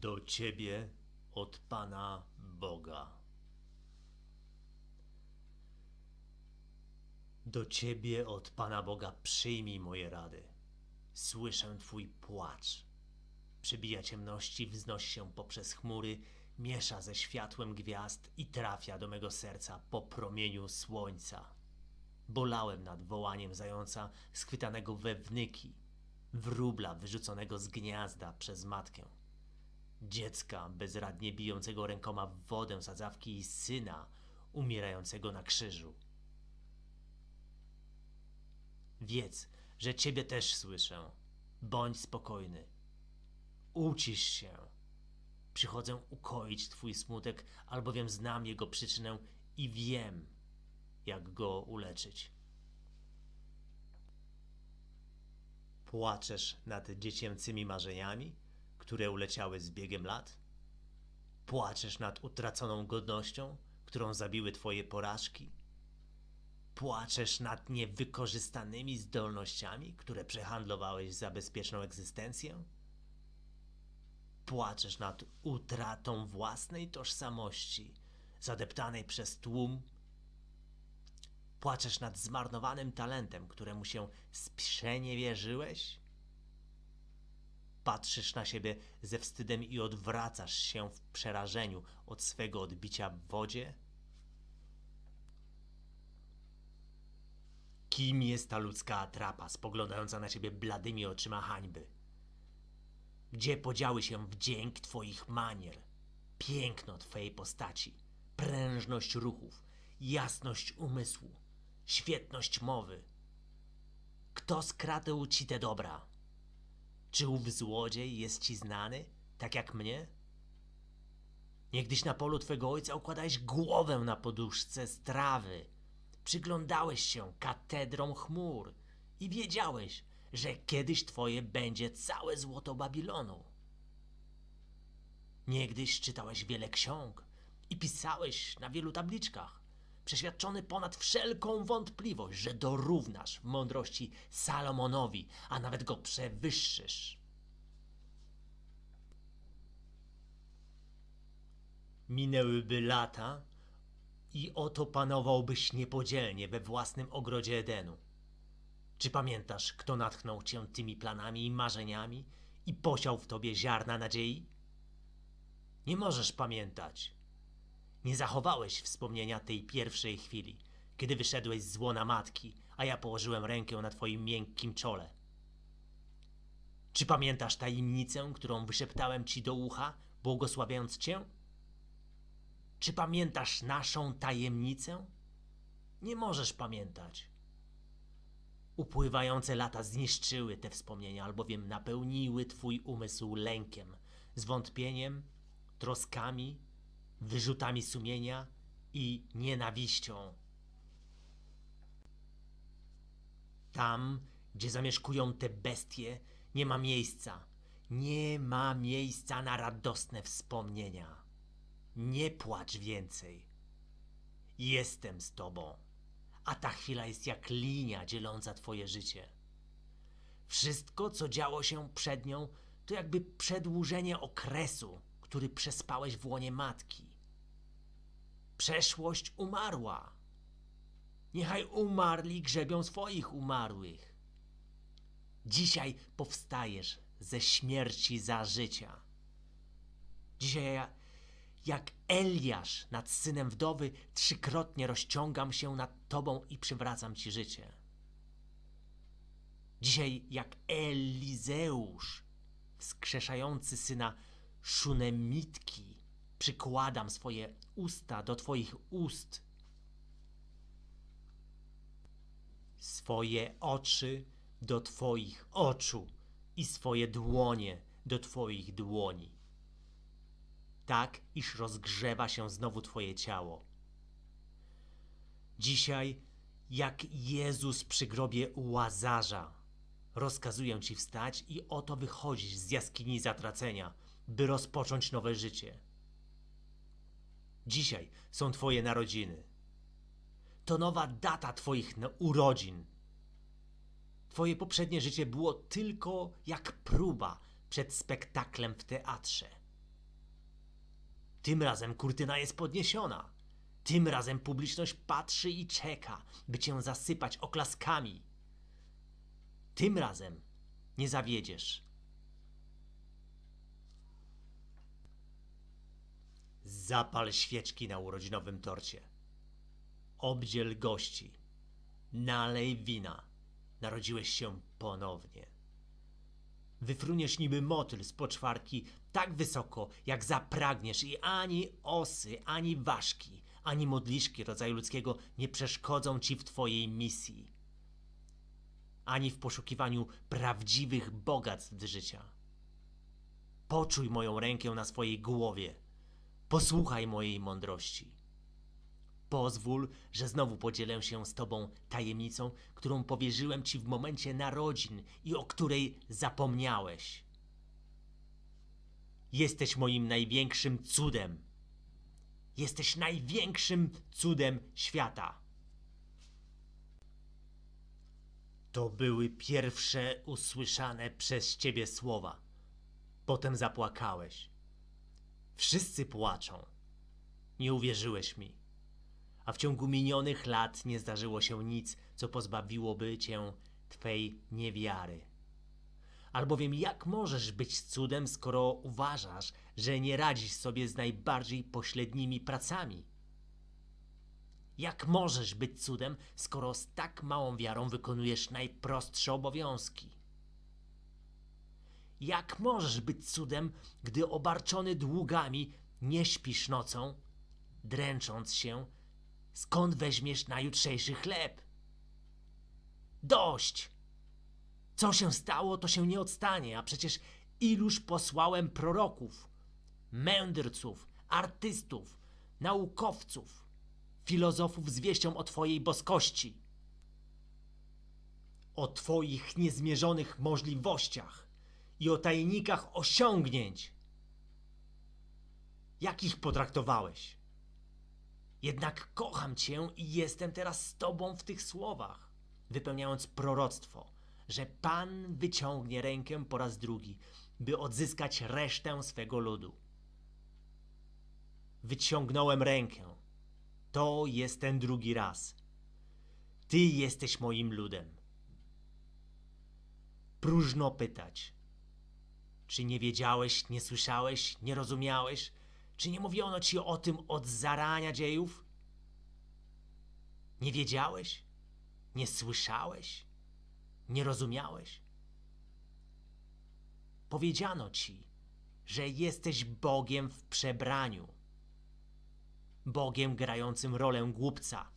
Do ciebie od Pana Boga. Do ciebie od Pana Boga przyjmij moje rady. Słyszę twój płacz. Przybija ciemności, wznosi się poprzez chmury, miesza ze światłem gwiazd i trafia do mego serca po promieniu słońca. Bolałem nad wołaniem zająca schwytanego we wnyki, wróbla wyrzuconego z gniazda przez matkę, dziecka bezradnie bijącego rękoma w wodę sadzawki i syna umierającego na krzyżu. Wiedz, że ciebie też słyszę. Bądź spokojny. Ucisz się. Przychodzę ukoić twój smutek, albowiem znam jego przyczynę i wiem, jak go uleczyć. Płaczesz nad dziecięcymi marzeniami, które uleciały z biegiem lat? Płaczesz nad utraconą godnością, którą zabiły twoje porażki? Płaczesz nad niewykorzystanymi zdolnościami, które przehandlowałeś za bezpieczną egzystencję? Płaczesz nad utratą własnej tożsamości, zadeptanej przez tłum? Płaczesz nad zmarnowanym talentem, któremu się sprzeniewierzyłeś? Patrzysz na siebie ze wstydem i odwracasz się w przerażeniu od swego odbicia w wodzie? Kim jest ta ludzka atrapa spoglądająca na ciebie bladymi oczyma hańby? Gdzie podziały się wdzięk twoich manier, piękno twojej postaci, prężność ruchów, jasność umysłu, świetność mowy? Kto skradł ci te dobra? Czy ów złodziej jest ci znany, tak jak mnie? Niegdyś na polu twego ojca układałeś głowę na poduszce z trawy. Przyglądałeś się katedrom chmur i wiedziałeś, że kiedyś twoje będzie całe złoto Babilonu. Niegdyś czytałeś wiele ksiąg i pisałeś na wielu tabliczkach, przeświadczony ponad wszelką wątpliwość, że dorównasz mądrości Salomonowi, a nawet go przewyższysz. Minęłyby lata i oto panowałbyś niepodzielnie we własnym ogrodzie Edenu. Czy pamiętasz, kto natchnął cię tymi planami i marzeniami i posiał w tobie ziarna nadziei? Nie możesz pamiętać. Nie zachowałeś wspomnienia tej pierwszej chwili, kiedy wyszedłeś z łona matki, a ja położyłem rękę na twoim miękkim czole. Czy pamiętasz tajemnicę, którą wyszeptałem ci do ucha, błogosławiąc cię? Czy pamiętasz naszą tajemnicę? Nie możesz pamiętać. Upływające lata zniszczyły te wspomnienia, albowiem napełniły twój umysł lękiem, zwątpieniem, troskami, wyrzutami sumienia i nienawiścią. Tam, gdzie zamieszkują te bestie, nie ma miejsca. Nie ma miejsca na radosne wspomnienia. Nie płacz więcej. Jestem z tobą, a ta chwila jest jak linia dzieląca twoje życie. Wszystko, co działo się przed nią, to jakby przedłużenie okresu, który przespałeś w łonie matki. Przeszłość umarła. Niechaj umarli grzebią swoich umarłych. Dzisiaj powstajesz ze śmierci za życia. Dzisiaj ja, jak Eliasz nad synem wdowy, trzykrotnie rozciągam się nad tobą i przywracam ci życie. Dzisiaj jak Elizeusz, wskrzeszający syna Szunemitki, przykładam swoje usta do twoich ust, swoje oczy do twoich oczu i swoje dłonie do twoich dłoni. Tak iż rozgrzewa się znowu Twoje ciało. Dzisiaj, jak Jezus przy grobie Łazarza, rozkazuję Ci wstać i oto wychodzić z jaskini zatracenia, by rozpocząć nowe życie. Dzisiaj są Twoje narodziny. To nowa data Twoich urodzin. Twoje poprzednie życie było tylko jak próba przed spektaklem w teatrze. Tym razem kurtyna jest podniesiona. Tym razem publiczność patrzy i czeka, by cię zasypać oklaskami. Tym razem nie zawiedziesz. Zapal świeczki na urodzinowym torcie. Obdziel gości. Nalej wina. Narodziłeś się ponownie. Wyfruniesz niby motyl z poczwarki tak wysoko, jak zapragniesz i ani osy, ani ważki, ani modliszki rodzaju ludzkiego nie przeszkodzą ci w twojej misji. Ani w poszukiwaniu prawdziwych bogactw życia. Poczuj moją rękę na swojej głowie. Posłuchaj mojej mądrości. Pozwól, że znowu podzielę się z Tobą tajemnicą, którą powierzyłem Ci w momencie narodzin i o której zapomniałeś. Jesteś moim największym cudem. Jesteś największym cudem świata. To były pierwsze usłyszane przez Ciebie słowa. Potem zapłakałeś. Wszyscy płaczą. Nie uwierzyłeś mi a w ciągu minionych lat nie zdarzyło się nic, co pozbawiłoby cię twej niewiary. Albowiem jak możesz być cudem, skoro uważasz, że nie radzisz sobie z najbardziej pośrednimi pracami? Jak możesz być cudem, skoro z tak małą wiarą wykonujesz najprostsze obowiązki? Jak możesz być cudem, gdy obarczony długami nie śpisz nocą, dręcząc się skąd weźmiesz na jutrzejszy chleb? Dość! Co się stało, to się nie odstanie, a przecież iluż posłałem proroków, mędrców, artystów, naukowców, filozofów z wieścią o Twojej boskości, o Twoich niezmierzonych możliwościach i o tajnikach osiągnięć. Jak ich potraktowałeś? Jednak kocham Cię i jestem teraz z Tobą w tych słowach, wypełniając proroctwo, że Pan wyciągnie rękę po raz drugi, by odzyskać resztę swego ludu. Wyciągnąłem rękę. To jest ten drugi raz. Ty jesteś moim ludem. Próżno pytać. Czy nie wiedziałeś, nie słyszałeś, nie rozumiałeś? Czy nie mówiono ci o tym od zarania dziejów? Nie wiedziałeś? Nie słyszałeś? Nie rozumiałeś? Powiedziano ci, że jesteś Bogiem w przebraniu. Bogiem grającym rolę głupca.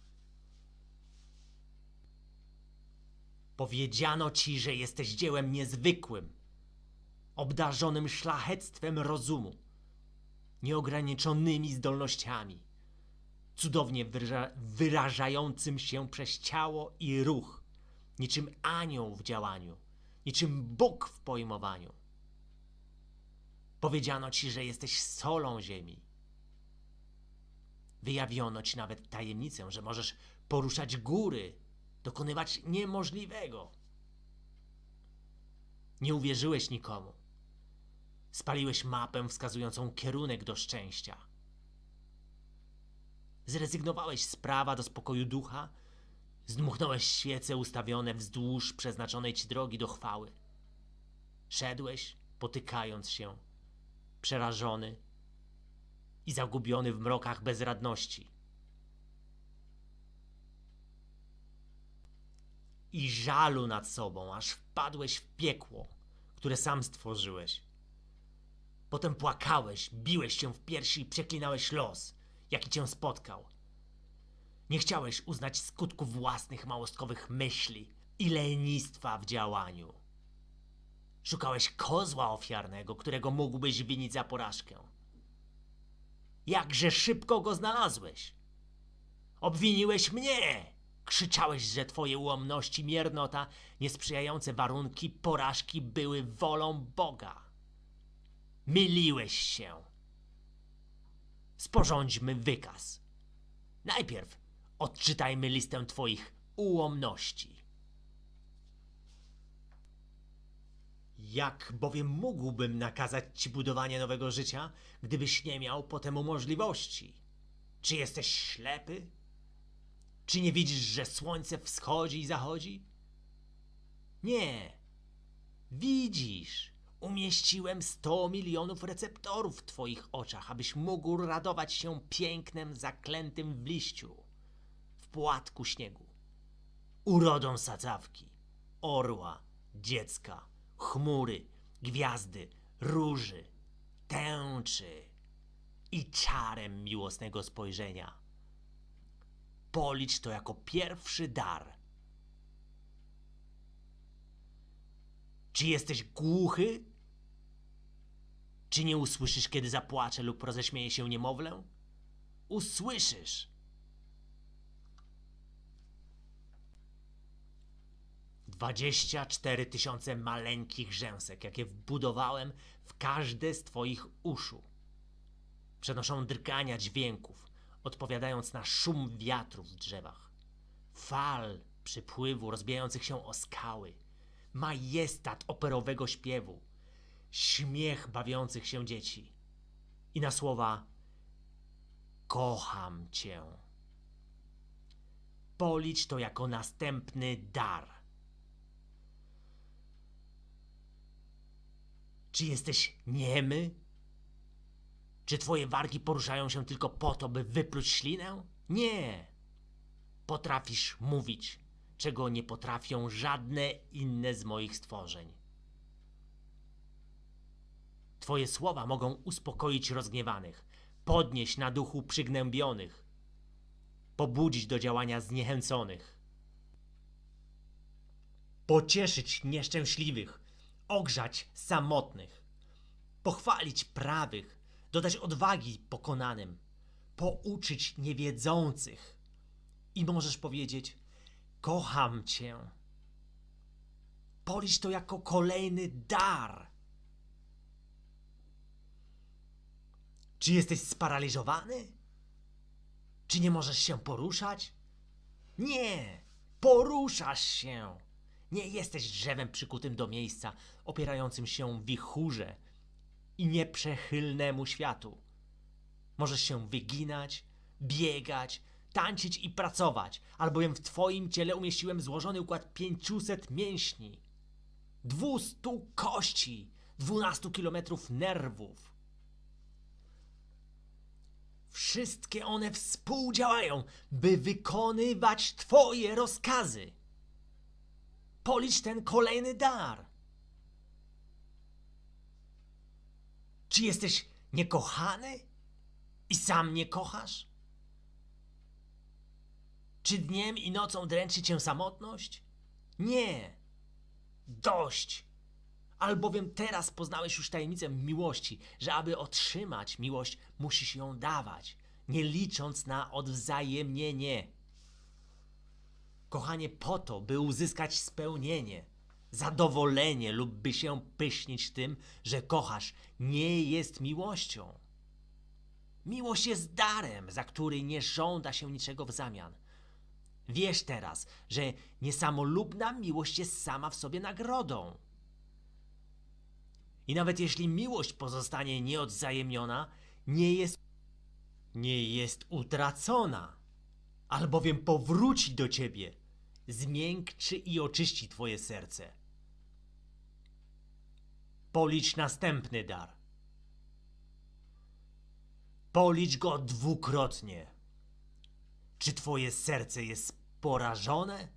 Powiedziano ci, że jesteś dziełem niezwykłym, obdarzonym szlachectwem rozumu nieograniczonymi zdolnościami, cudownie wyra wyrażającym się przez ciało i ruch, niczym anioł w działaniu, niczym Bóg w pojmowaniu. Powiedziano ci, że jesteś solą ziemi. Wyjawiono ci nawet tajemnicę, że możesz poruszać góry, dokonywać niemożliwego. Nie uwierzyłeś nikomu. Spaliłeś mapę wskazującą kierunek do szczęścia. Zrezygnowałeś z prawa do spokoju ducha, zdmuchnąłeś świece ustawione wzdłuż przeznaczonej ci drogi do chwały. Szedłeś, potykając się, przerażony i zagubiony w mrokach bezradności. I żalu nad sobą, aż wpadłeś w piekło, które sam stworzyłeś. Potem płakałeś, biłeś się w piersi i przeklinałeś los, jaki cię spotkał. Nie chciałeś uznać skutków własnych małostkowych myśli i lenistwa w działaniu. Szukałeś kozła ofiarnego, którego mógłbyś winić za porażkę. Jakże szybko go znalazłeś! Obwiniłeś mnie! Krzyczałeś, że twoje ułomności, miernota, niesprzyjające warunki porażki były wolą Boga. Myliłeś się. Sporządźmy wykaz. Najpierw odczytajmy listę Twoich ułomności. Jak bowiem mógłbym nakazać ci budowanie nowego życia, gdybyś nie miał po temu możliwości? Czy jesteś ślepy? Czy nie widzisz, że słońce wschodzi i zachodzi? Nie. Widzisz. Umieściłem 100 milionów receptorów w twoich oczach, abyś mógł radować się pięknem zaklętym w liściu, w płatku śniegu, urodą sadzawki, orła, dziecka, chmury, gwiazdy, róży, tęczy i czarem miłosnego spojrzenia. Policz to jako pierwszy dar. Czy jesteś głuchy? Czy nie usłyszysz, kiedy zapłacze lub roześmieje się niemowlę? Usłyszysz. Dwadzieścia cztery tysiące maleńkich rzęsek, jakie wbudowałem w każde z twoich uszu. Przenoszą drgania dźwięków, odpowiadając na szum wiatru w drzewach, fal przypływu rozbijających się o skały, majestat operowego śpiewu, śmiech bawiących się dzieci i na słowa Kocham cię. Policz to jako następny dar. Czy jesteś niemy? Czy twoje wargi poruszają się tylko po to, by wypluć ślinę? Nie. Potrafisz mówić, czego nie potrafią żadne inne z moich stworzeń. Twoje słowa mogą uspokoić rozgniewanych, podnieść na duchu przygnębionych, pobudzić do działania zniechęconych, pocieszyć nieszczęśliwych, ogrzać samotnych, pochwalić prawych, dodać odwagi pokonanym, pouczyć niewiedzących. I możesz powiedzieć: Kocham cię. Policz to jako kolejny dar. Czy jesteś sparaliżowany? Czy nie możesz się poruszać? Nie, poruszasz się. Nie jesteś drzewem przykutym do miejsca, opierającym się wichurze i nieprzychylnemu światu. Możesz się wyginać, biegać, tańczyć i pracować, albowiem w twoim ciele umieściłem złożony układ 500 mięśni, 200 kości, 12 kilometrów nerwów. Wszystkie one współdziałają, by wykonywać twoje rozkazy. Policz ten kolejny dar. Czy jesteś niekochany i sam nie kochasz? Czy dniem i nocą dręczy cię samotność? Nie. Dość. Albowiem teraz poznałeś już tajemnicę miłości, że aby otrzymać miłość, musisz ją dawać, nie licząc na odwzajemnienie. Kochanie po to, by uzyskać spełnienie, zadowolenie lub by się pysznić tym, że kochasz, nie jest miłością. Miłość jest darem, za który nie żąda się niczego w zamian. Wiesz teraz, że niesamolubna miłość jest sama w sobie nagrodą. I nawet jeśli miłość pozostanie nieodzajemniona, nie jest, nie jest utracona, albowiem powróci do ciebie, zmiękczy i oczyści twoje serce. Policz następny dar. Policz go dwukrotnie. Czy twoje serce jest porażone?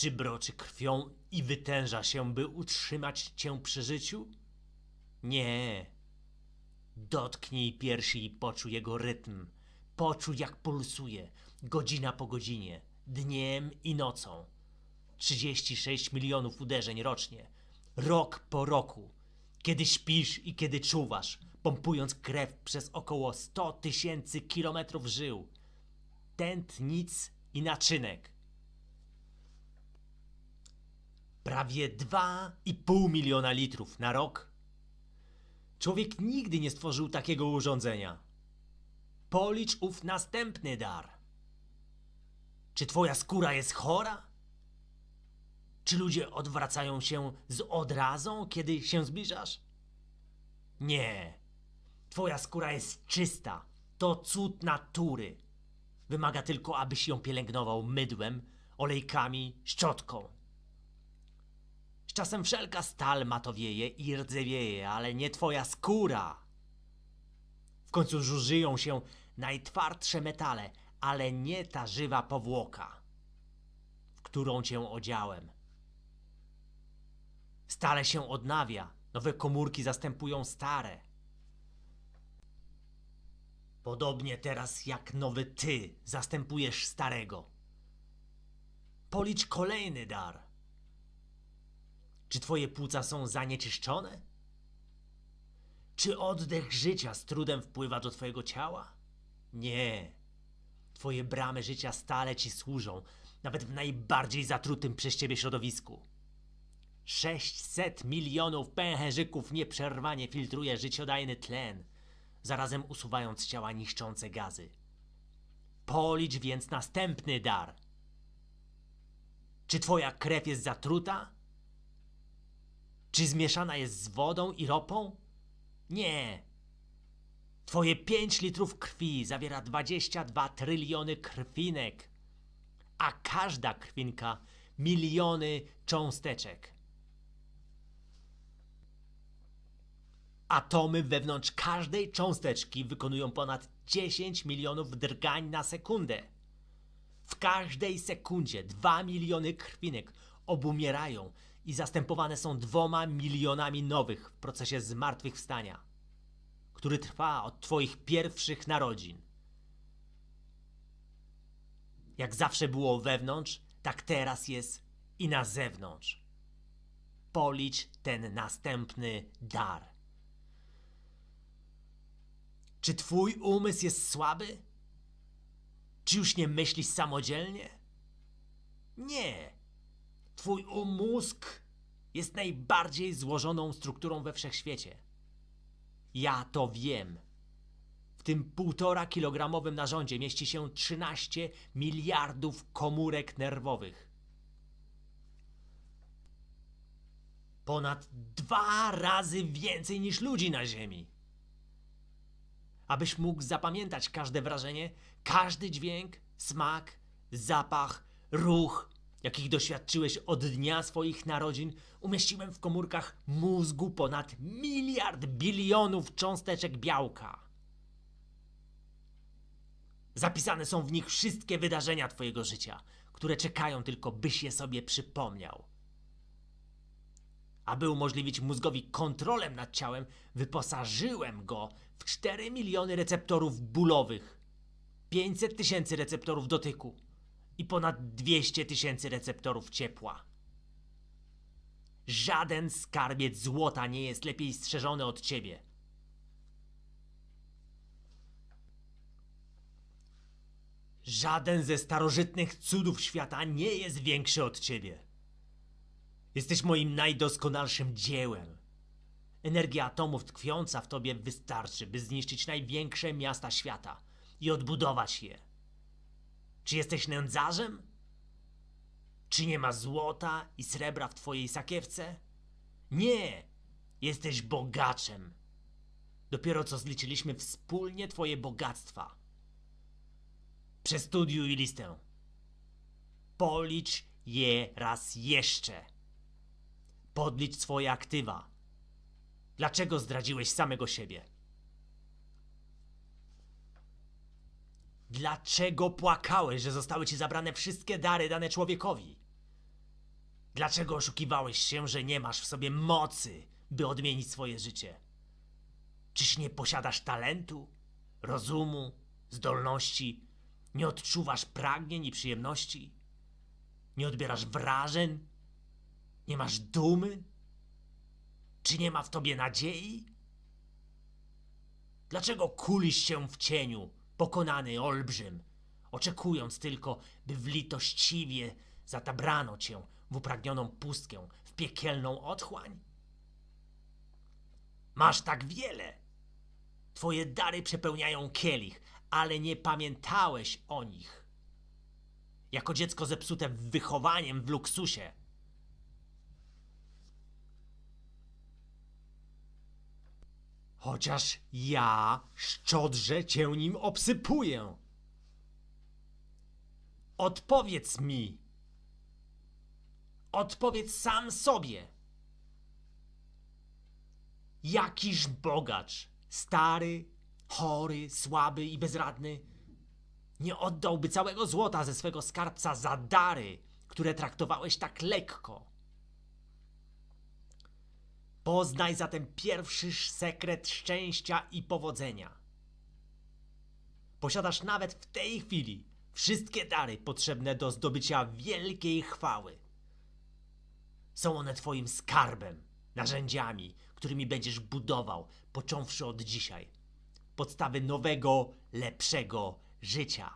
Czy broczy krwią i wytęża się, by utrzymać cię przy życiu? Nie. Dotknij piersi i poczuj jego rytm. Poczuj, jak pulsuje, godzina po godzinie, dniem i nocą. 36 milionów uderzeń rocznie, rok po roku, kiedy śpisz i kiedy czuwasz, pompując krew przez około 100 tysięcy kilometrów żył, tętnic i naczynek. Prawie 2,5 miliona litrów na rok. Człowiek nigdy nie stworzył takiego urządzenia. Policz ów następny dar. Czy twoja skóra jest chora? Czy ludzie odwracają się z odrazą, kiedy się zbliżasz? Nie. Twoja skóra jest czysta. To cud natury. Wymaga tylko, abyś ją pielęgnował mydłem, olejkami, szczotką. Z czasem wszelka stal matowieje i rdzewieje, ale nie twoja skóra. W końcu zużyją się najtwardsze metale, ale nie ta żywa powłoka, w którą cię odziałem. Stale się odnawia, nowe komórki zastępują stare. Podobnie teraz jak nowy ty zastępujesz starego. Policz kolejny dar. Czy twoje płuca są zanieczyszczone? Czy oddech życia z trudem wpływa do twojego ciała? Nie. Twoje bramy życia stale ci służą, nawet w najbardziej zatrutym przez ciebie środowisku. 600 milionów pęcherzyków nieprzerwanie filtruje życiodajny tlen, zarazem usuwając z ciała niszczące gazy. Policz więc następny dar. Czy twoja krew jest zatruta? Czy zmieszana jest z wodą i ropą? Nie. Twoje 5 litrów krwi zawiera 22 tryliony krwinek, a każda krwinka miliony cząsteczek. Atomy wewnątrz każdej cząsteczki wykonują ponad 10 milionów drgań na sekundę. W każdej sekundzie 2 miliony krwinek obumierają i zastępowane są dwoma milionami nowych w procesie zmartwychwstania, który trwa od Twoich pierwszych narodzin. Jak zawsze było wewnątrz, tak teraz jest i na zewnątrz. Policz ten następny dar. Czy Twój umysł jest słaby? Czy już nie myślisz samodzielnie? Nie. Twój um- mózg jest najbardziej złożoną strukturą we wszechświecie. Ja to wiem. W tym półtora kilogramowym narządzie mieści się 13 miliardów komórek nerwowych. Ponad dwa razy więcej niż ludzi na Ziemi. Abyś mógł zapamiętać każde wrażenie, każdy dźwięk, smak, zapach, ruch, jakich doświadczyłeś od dnia swoich narodzin, umieściłem w komórkach mózgu ponad miliard bilionów cząsteczek białka. Zapisane są w nich wszystkie wydarzenia Twojego życia, które czekają tylko, byś je sobie przypomniał. Aby umożliwić mózgowi kontrolę nad ciałem, wyposażyłem go w 4 miliony receptorów bólowych, 500 tysięcy receptorów dotyku i ponad 200 tysięcy receptorów ciepła. Żaden skarbiec złota nie jest lepiej strzeżony od ciebie. Żaden ze starożytnych cudów świata nie jest większy od ciebie. Jesteś moim najdoskonalszym dziełem. Energia atomów tkwiąca w tobie wystarczy, by zniszczyć największe miasta świata i odbudować je. Czy jesteś nędzarzem? Czy nie ma złota i srebra w twojej sakiewce? Nie, jesteś bogaczem. Dopiero co zliczyliśmy wspólnie twoje bogactwa. Przestudiuj listę. Policz je raz jeszcze. Podlicz swoje aktywa. Dlaczego zdradziłeś samego siebie? Dlaczego płakałeś, że zostały ci zabrane wszystkie dary dane człowiekowi? Dlaczego oszukiwałeś się, że nie masz w sobie mocy, by odmienić swoje życie? Czyż nie posiadasz talentu, rozumu, zdolności? Nie odczuwasz pragnień i przyjemności? Nie odbierasz wrażeń? Nie masz dumy? Czy nie ma w tobie nadziei? Dlaczego kulisz się w cieniu, pokonany olbrzym, oczekując tylko, by w litościwie zatabrano cię w upragnioną pustkę, w piekielną otchłań? Masz tak wiele. Twoje dary przepełniają kielich, ale nie pamiętałeś o nich. Jako dziecko zepsute wychowaniem w luksusie, Chociaż ja szczodrze cię nim obsypuję. Odpowiedz mi. Odpowiedz sam sobie. Jakiż bogacz, stary, chory, słaby i bezradny, nie oddałby całego złota ze swego skarbca za dary, które traktowałeś tak lekko. Poznaj zatem pierwszy sekret szczęścia i powodzenia. Posiadasz nawet w tej chwili wszystkie dary potrzebne do zdobycia wielkiej chwały. Są one Twoim skarbem, narzędziami, którymi będziesz budował, począwszy od dzisiaj, podstawy nowego, lepszego życia.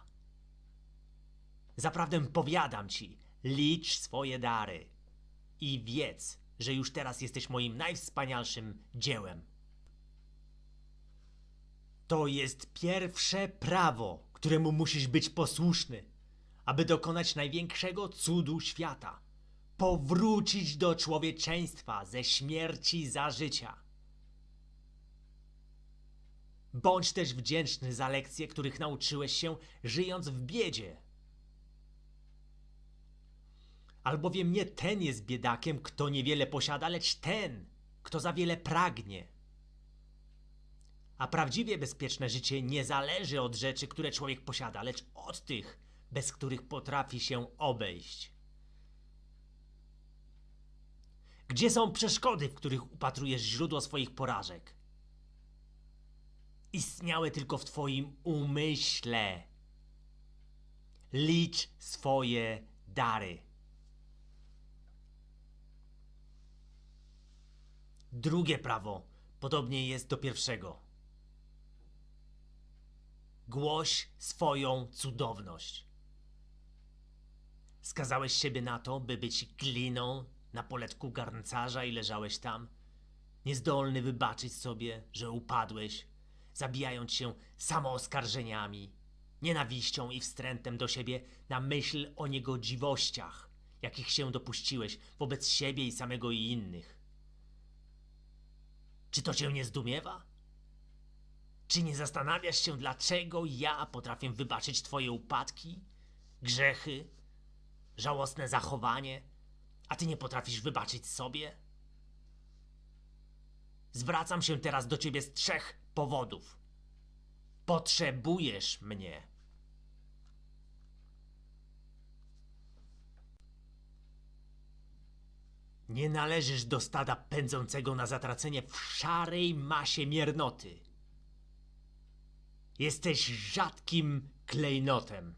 Zaprawdę powiadam Ci, licz swoje dary i wiedz, że już teraz jesteś moim najwspanialszym dziełem. To jest pierwsze prawo, któremu musisz być posłuszny, aby dokonać największego cudu świata powrócić do człowieczeństwa ze śmierci za życia. Bądź też wdzięczny za lekcje, których nauczyłeś się żyjąc w biedzie. Albowiem nie ten jest biedakiem, kto niewiele posiada, lecz ten, kto za wiele pragnie. A prawdziwie bezpieczne życie nie zależy od rzeczy, które człowiek posiada, lecz od tych, bez których potrafi się obejść. Gdzie są przeszkody, w których upatrujesz źródło swoich porażek? Istniały tylko w Twoim umyśle. Licz swoje dary. Drugie prawo podobnie jest do pierwszego. Głoś swoją cudowność. Skazałeś siebie na to, by być gliną na poletku garncarza i leżałeś tam, niezdolny wybaczyć sobie, że upadłeś, zabijając się samooskarżeniami, nienawiścią i wstrętem do siebie na myśl o niegodziwościach, jakich się dopuściłeś wobec siebie i samego i innych. Czy to cię nie zdumiewa? Czy nie zastanawiasz się, dlaczego ja potrafię wybaczyć twoje upadki, grzechy, żałosne zachowanie, a ty nie potrafisz wybaczyć sobie? Zwracam się teraz do ciebie z trzech powodów. Potrzebujesz mnie. Nie należysz do stada pędzącego na zatracenie w szarej masie miernoty. Jesteś rzadkim klejnotem.